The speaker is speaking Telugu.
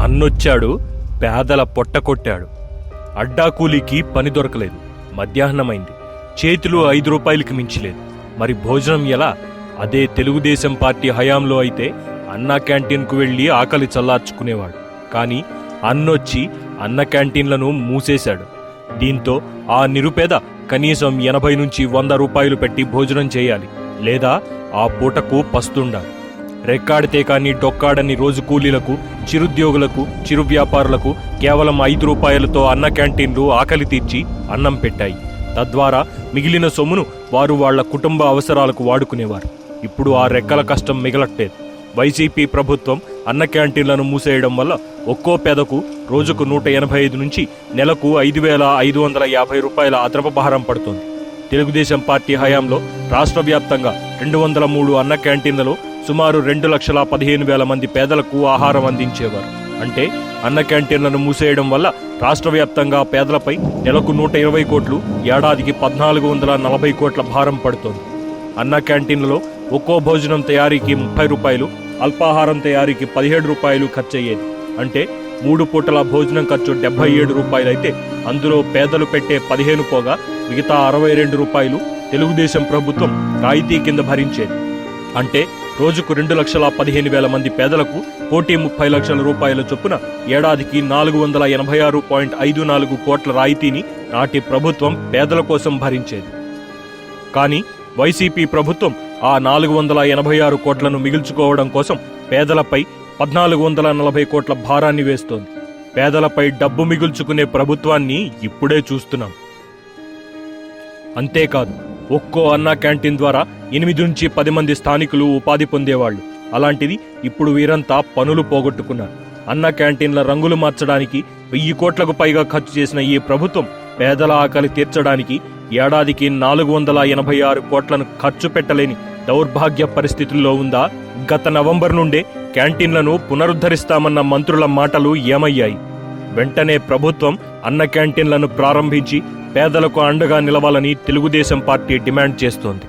అన్నొచ్చాడు పేదల పొట్ట కొట్టాడు. అడ్డాకూలీకి పని దొరకలేదు. మధ్యాహ్నమైంది. చేతిలో ఐదు రూపాయలకి మించలేదు. మరి భోజనం ఎలా? అదే తెలుగుదేశం పార్టీ హయాంలో అయితే అన్న క్యాంటీన్కు వెళ్ళి ఆకలి చల్లార్చుకునేవాడు. కానీ అన్నొచ్చి అన్న క్యాంటీన్లను మూసేశాడు. దీంతో ఆ నిరుపేద కనీసం ఎనభై నుంచి వంద రూపాయలు పెట్టి భోజనం చేయాలి. లేదా ఆ పూటకు పస్తుండాలి. రెక్కాడితే కానీ డొక్కాడని రోజు కూలీలకు చిరుద్యోగులకు చిరు వ్యాపారులకు కేవలం ఐదు రూపాయలతో అన్న క్యాంటీన్లు ఆకలి తీర్చి అన్నం పెట్టాయి. తద్వారా మిగిలిన సొమ్మును వారు వాళ్ళ కుటుంబ అవసరాలకు వాడుకునేవారు. ఇప్పుడు ఆ రెక్కల కష్టం మిగలట్లేదు. వైసీపీ ప్రభుత్వం అన్న క్యాంటీన్లను మూసేయడం వల్ల ఒక్కో పేదకు రోజుకు నూట ఎనభై ఐదు నుంచి నెలకు ఐదు వేల ఐదు వందల యాభై రూపాయల అదనపు భారం పడుతోంది. తెలుగుదేశం పార్టీ హయాంలో రాష్ట్ర వ్యాప్తంగా రెండు వందల మూడు అన్న క్యాంటీన్లలో సుమారు రెండు లక్షల పదిహేను వేల మంది పేదలకు ఆహారం అందించేవారు. అంటే అన్న క్యాంటీన్లను మూసేయడం వల్ల రాష్ట్ర వ్యాప్తంగా పేదలపై నెలకు నూట ఇరవై కోట్లు ఏడాదికి పద్నాలుగు వందల నలభై కోట్ల భారం పడుతోంది. అన్న క్యాంటీన్లలో ఒక్కో భోజనం తయారీకి ముప్పై రూపాయలు అల్పాహారం తయారీకి పదిహేడు రూపాయలు ఖర్చయ్యేది. అంటే మూడు పూటల భోజనం ఖర్చు డెబ్బై ఏడు రూపాయలైతే అందులో పేదలు పెట్టే పదిహేను పోగా మిగతా అరవై రెండు రూపాయలు తెలుగుదేశం ప్రభుత్వం రాయితీ కింద భరించేది. అంటే రోజుకు రెండు లక్షల పదిహేను వేల మంది పేదలకు కోటి ముప్పై లక్షల రూపాయల చొప్పున ఏడాదికి నాలుగు వందల ఎనభై ఆరు పాయింట్ ఐదు నాలుగు కోట్ల రాయితీని నాటి ప్రభుత్వం పేదల కోసం భరించేది. కానీ వైసీపీ ప్రభుత్వం ఆ నాలుగు వందల ఎనభై ఆరు కోట్లను మిగిల్చుకోవడం కోసం పేదలపై పద్నాలుగు వందల నలభై కోట్ల భారాన్ని వేస్తోంది. పేదలపై డబ్బు మిగుల్చుకునే ప్రభుత్వాన్ని ఇప్పుడే చూస్తున్నాం. అంతేకాదు ఒక్కో అన్నా క్యాంటీన్ ద్వారా ఎనిమిది నుంచి పది మంది స్థానికులు ఉపాధి పొందేవాళ్ళు. అలాంటిది ఇప్పుడు వీరంతా పనులు పోగొట్టుకున్నారు. అన్న క్యాంటీన్ల రంగులు మార్చడానికి వెయ్యి కోట్లకు పైగా ఖర్చు చేసిన ఈ ప్రభుత్వం పేదల ఆకలి తీర్చడానికి ఏడాదికి నాలుగు వందల ఎనభై ఆరు కోట్లను ఖర్చు పెట్టలేని దౌర్భాగ్య పరిస్థితుల్లో ఉందా? గత నవంబర్ నుండే క్యాంటీన్లను పునరుద్ధరిస్తామన్న మంత్రుల మాటలు ఏమయ్యాయి? వెంటనే ప్రభుత్వం అన్న క్యాంటీన్లను ప్రారంభించి పేదలకు అండగా నిలవాలని తెలుగుదేశం పార్టీ డిమాండ్ చేస్తోంది.